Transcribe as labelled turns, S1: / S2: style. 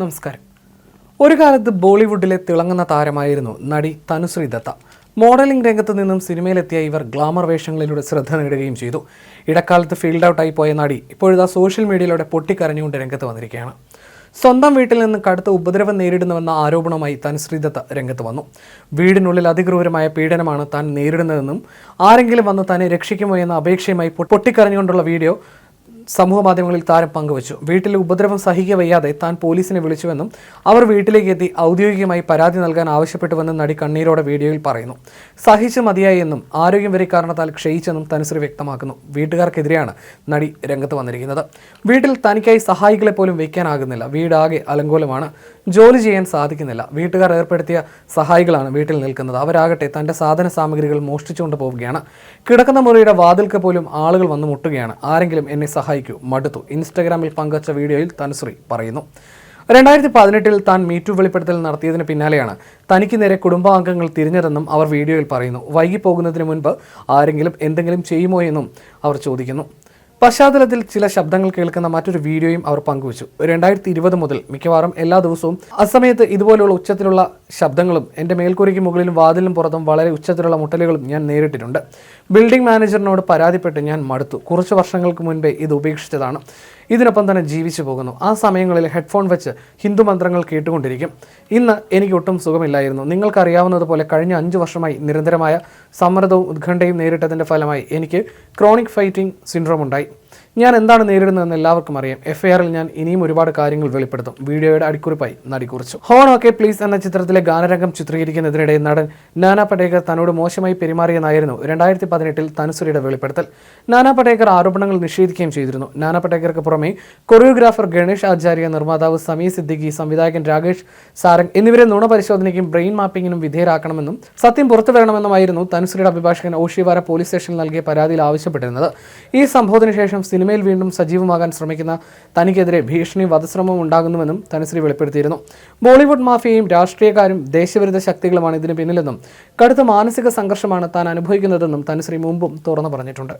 S1: നമസ്കാരം. ഒരു കാലത്ത് ബോളിവുഡിലെ തിളങ്ങുന്ന താരമായിരുന്നു നടി തനുശ്രീ ദത്ത. മോഡലിംഗ് രംഗത്ത് നിന്നും സിനിമയിലെത്തിയ ഇവർ ഗ്ലാമർ വേഷങ്ങളിലൂടെ ശ്രദ്ധ നേടുകയും ചെയ്തു. ഇടക്കാലത്ത് ഫീൽഡ് ഔട്ടായി പോയ നടി ഇപ്പോഴിതാ സോഷ്യൽ മീഡിയയിലൂടെ പൊട്ടിക്കരഞ്ഞുകൊണ്ട് രംഗത്ത് വന്നിരിക്കുകയാണ്. സ്വന്തം വീട്ടിൽ നിന്ന് കടുത്ത ഉപദ്രവം നേരിടുന്നുവെന്ന ആരോപണമായി തനുശ്രീ ദത്ത രംഗത്ത് വന്നു. വീടിനുള്ളിൽ അതിക്രൂരമായ പീഡനമാണ് താൻ നേരിടുന്നതെന്നും ആരെങ്കിലും വന്ന് തന്നെ രക്ഷിക്കുമോ എന്ന അപേക്ഷയുമായി പൊട്ടിക്കരഞ്ഞുകൊണ്ടുള്ള വീഡിയോ സമൂഹ മാധ്യമങ്ങളിൽ താരം പങ്കുവച്ചു. വീട്ടിൽ ഉപദ്രവം സഹിക്ക വയ്യാതെ താൻ പോലീസിനെ വിളിച്ചുവെന്നും അവർ വീട്ടിലേക്ക് എത്തി ഔദ്യോഗികമായി പരാതി നൽകാൻ ആവശ്യപ്പെട്ടുവെന്നും നടി കണ്ണീരോടെ വീഡിയോയിൽ പറയുന്നു. സഹിച്ച് മതിയായി എന്നും ആരോഗ്യം വരെ കാരണത്താൽ ക്ഷയിച്ചെന്നും തനുശ്രീ വ്യക്തമാക്കുന്നു. വീട്ടുകാർക്കെതിരെയാണ് നടി രംഗത്ത് വന്നിരിക്കുന്നത്. വീട്ടിൽ തനിക്കായി സഹായികളെ പോലും വയ്ക്കാനാകുന്നില്ല. വീടാകെ അലങ്കോലമാണ് ജോലി ചെയ്യാൻ സാധിക്കുന്നില്ല. വീട്ടുകാർ ഏർപ്പെടുത്തിയ സഹായികളാണ് വീട്ടിൽ നിൽക്കുന്നത്. അവരാകട്ടെ തന്റെ സാധന സാമഗ്രികൾ മോഷ്ടിച്ചുകൊണ്ട് പോവുകയാണ്. കിടക്കുന്ന മുറിയുടെ വാതിൽക്ക് പോലും ആളുകൾ വന്ന് മുട്ടുകയാണ്. ആരെങ്കിലും എന്നെ സഹായിക്കൂ. മടുത്തു. ഇൻസ്റ്റഗ്രാമിൽ പങ്കുവച്ച വീഡിയോയിൽ തനുശ്രീ പറയുന്നു. രണ്ടായിരത്തി പതിനെട്ടിൽ താൻ മീറ്റു വെളിപ്പെടുത്തൽ നടത്തിയതിന് പിന്നാലെയാണ് തനിക്ക് നേരെ കുടുംബാംഗങ്ങൾ തിരിഞ്ഞതെന്നും അവർ വീഡിയോയിൽ പറയുന്നു. വൈകി പോകുന്നതിന് മുൻപ് ആരെങ്കിലും എന്തെങ്കിലും ചെയ്യുമോ എന്നും അവർ ചോദിക്കുന്നു. പശ്ചാത്തലത്തിൽ ചില ശബ്ദങ്ങൾ കേൾക്കുന്ന മറ്റൊരു വീഡിയോയും അവർ പങ്കുവച്ചു. രണ്ടായിരത്തി ഇരുപത് മുതൽ മിക്കവാറും എല്ലാ ദിവസവും അസമയത്ത് ഇതുപോലെയുള്ള ഉച്ചത്തിലുള്ള ശബ്ദങ്ങളും എന്റെ മേൽക്കൂരയ്ക്ക് മുകളിലും വാതിലും പുറത്തും വളരെ ഉച്ചത്തിലുള്ള മുട്ടലുകളും ഞാൻ നേരിട്ടിട്ടുണ്ട്. ബിൽഡിംഗ് മാനേജറിനോട് പരാതിപ്പെട്ട് ഞാൻ മടുത്തു. കുറച്ച് വർഷങ്ങൾക്ക് മുൻപേ ഇത് ഉപേക്ഷിച്ചതാണ്. ഇതിനൊപ്പം തന്നെ ജീവിച്ചു പോകുന്നു. ആ സമയങ്ങളിൽ ഹെഡ്ഫോൺ വെച്ച് ഹിന്ദു മന്ത്രങ്ങൾ കേട്ടുകൊണ്ടിരിക്കും. ഇന്ന് എനിക്ക് ഒട്ടും സുഖമില്ലായിരുന്നു. നിങ്ങൾക്കറിയാവുന്നതുപോലെ കഴിഞ്ഞ അഞ്ച് വർഷമായി നിരന്തരമായ സമ്മർദ്ദവും ഉത്കണ്ഠയും നേരിട്ടതിന്റെ ഫലമായി എനിക്ക് ക്രോണിക് ഫൈറ്റിംഗ് സിൻഡ്രോം ഉണ്ടായി. ഞാൻ എന്താണ് നേരിടുന്നതെന്ന് എല്ലാവർക്കും അറിയാം. എഫ് ഐ ആറിൽ ഞാൻ ഇനിയും ഒരുപാട് കാര്യങ്ങൾ വെളിപ്പെടുത്തും. വീഡിയോയുടെ അടിക്കുറിപ്പായി നടി കുറിച്ചു. ഹോൺ ഓക്കെ പ്ലീസ് എന്ന ചിത്രത്തിലെ ഗാനരംഗം ചിത്രീകരിക്കുന്നതിനിടെ നടൻ നാനാ പടേക്കർ തന്നോട് മോശമായി പെരുമാറിയെന്നായിരുന്നു രണ്ടായിരത്തി പതിനെട്ടിൽ തനുസുരയുടെ വെളിപ്പെടുത്തൽ. നാനാ പടേക്കർ ആരോപണങ്ങൾ നിഷേധിക്കുകയും ചെയ്തിരുന്നു. നാനാ പടേക്കർക്ക് പുറമെ കൊറിയോഗ്രാഫർ ഗണേഷ് ആചാര്യ നിർമ്മാതാവ് സമീർ സിദ്ദിഖി സംവിധായകൻ രാകേഷ് സാരംഗ് എന്നിവരെ നുണ പരിശോധനയ്ക്കും ബ്രെയിൻ മാപ്പിങ്ങിനും വിധേയരാക്കണമെന്നും സത്യം പുറത്തു വരണമെന്നുമായിരുന്നു തനുസുരയുടെ അഭിഭാഷകൻ ഓഷിവാര പോലീസ് സ്റ്റേഷനിൽ നൽകിയ പരാതിയിൽ ആവശ്യപ്പെട്ടിരുന്നത്. ഈ സംഭവത്തിന് ശേഷം സിനിമയിൽ വീണ്ടും സജീവമാകാൻ ശ്രമിക്കുന്ന തനിക്കെതിരെ ഭീഷണി വധശ്രമവും ഉണ്ടാകുന്നുവെന്നും തനുശ്രീ വെളിപ്പെടുത്തിയിരുന്നു. ബോളിവുഡ് മാഫിയയും രാഷ്ട്രീയക്കാരും ദേശവിരുദ്ധ ശക്തികളുമാണ് ഇതിന് പിന്നിലെന്നും കടുത്ത മാനസിക സംഘർഷമാണ് താൻ അനുഭവിക്കുന്നതെന്നും തനുശ്രീ മുമ്പും തുറന്നു പറഞ്ഞിട്ടുണ്ട്.